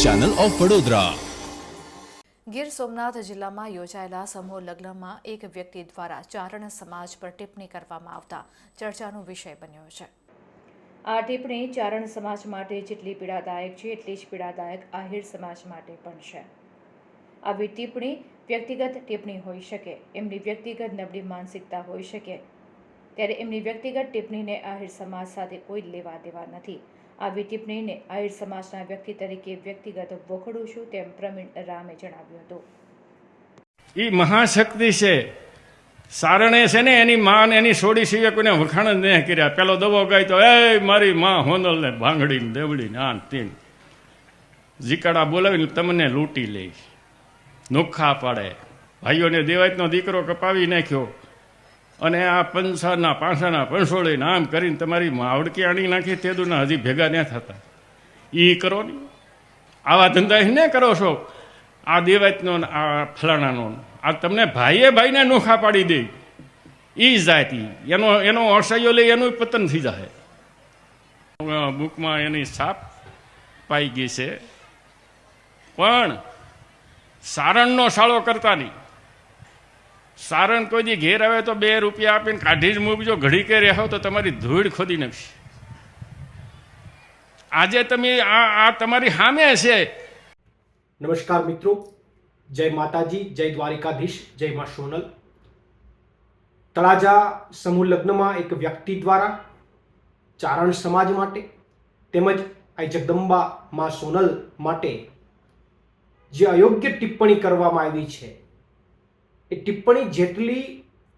Channel of Vadodara. Gir Somnath જિલ્લામાં યોજાયેલા સમૂહ લગ્નમાં એક વ્યક્તિ દ્વારા ચારણ સમાજ પર ટિપ્પણી કરવામાં આવતા ચર્ચાનો વિષય બન્યો છે. આ ટિપ્પણી ચારણ સમાજ માટે જેટલી પીડાદાયક છે, એટલી જ પીડાદાયક આહિર સમાજ માટે પણ છે. આવી ટિપ્પણી વ્યક્તિગત ટિપ્પણી હોઈ શકે, એમની વ્યક્તિગત નબળી માનસિકતા હોઈ શકે. ત્યારે એમની વ્યક્તિગત ટિપ્પણીને આહિર સમાજ સાથે કોઈ લેવા દેવા નથી. આવી ટિપ્પણીને આહિર સમાજના વ્યક્તિ તરીકે વ્યક્તિગત વખોડું છું તેમ પ્રવીણ રામે જણાવ્યું હતું. એ મહાશક્તિ છે. સારણે છે ને એની માં એની સોડી સિવાય કોઈને વખાણ જ નહીં કર્યા. પેલો દવો ગાય તો, એ મારી માં હોનલ ને ભાંગડી ને દેવડી ને આન તીન. જીકાડા બોલાવીને તમને લૂંટી લઈ નોખા પાડે. ભાઈઓને દેવાયતનો દીકરો કપાવી નાખ્યો. અને આ પંસાના પાંસાના પંસોળે નામ કરીને તમારી માવડકી આણી નાખી તેદુના હજી ભેગા ન થતા. એ કરો ને. આવા ધંધા ને કરો છો. આ દેવાતનો આ ફલાણાનો. આ તમને ભાઈએ ભાઈને નોખા પાડી દે. એ જાતિ એનો એનો અસહ્યો લઈ એનું પતન થઈ જાય બુકમાં એની છાપ પાઈ ગઈ છે. પણ સારણનો સાળો કરતા નહીં. સારણ કોઈ દી ઘેર આવે તો બે રૂપિયા આપીને કાઢી જ મૂકજો. ઘડી કે રહો તો તમારી ધૂળ ખોદી નાખશે. આજે તમે આ આ તમારી સામે છે નમસ્કાર મિત્રો. જય માતાજી, જય દ્વારિકાધીશ, જય માં સોનલ. તળાજા સમૂહ લગ્નમાં એક વ્યક્તિ દ્વારા ચારણ સમાજ માટે તેમજ આ જગદંબા માં સોનલ માટે જે અયોગ્ય ટિપ્પણી કરવામાં આવી છે. એ ટિપ્પણી જેટલી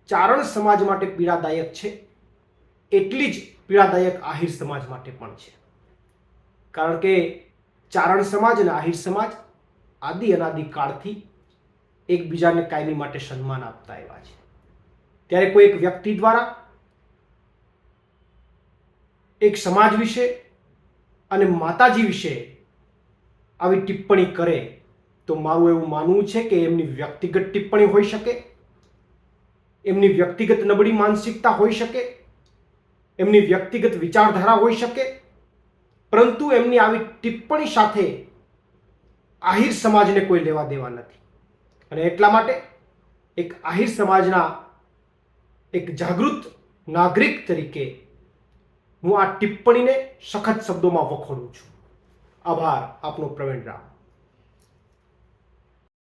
ચારણ સમાજ માટે પીડાદાયક છે, એટલી જ પીડાદાયક આહિર સમાજ માટે પણ છે. કારણ કે ચારણ સમાજ અને આહિર સમાજ આદિ અનાદિ કાળથી એકબીજાને કાયમી માટે સન્માન આપતા એવા છે. ત્યારે કોઈ એક વ્યક્તિ દ્વારા એક સમાજ વિશે અને માતાજી વિશે આવી ટિપ્પણી કરે તો મારું એવું માનવું છે કે એમની વ્યક્તિગત ટિપ્પણી હોઈ શકે, એમની વ્યક્તિગત નબળી માનસિકતા હોઈ શકે, એમની વ્યક્તિગત વિચારધારા હોઈ શકે, પરંતુ એમની આવી ટિપ્પણી સાથે આહિર સમાજને કોઈ લેવા દેવા નથી. અને એટલા માટે એક આહિર સમાજના એક જાગૃત નાગરિક તરીકે હું આ ટિપ્પણીને સખત શબ્દોમાં વખોડું છું. આભાર આપનો પ્રવીણ રામ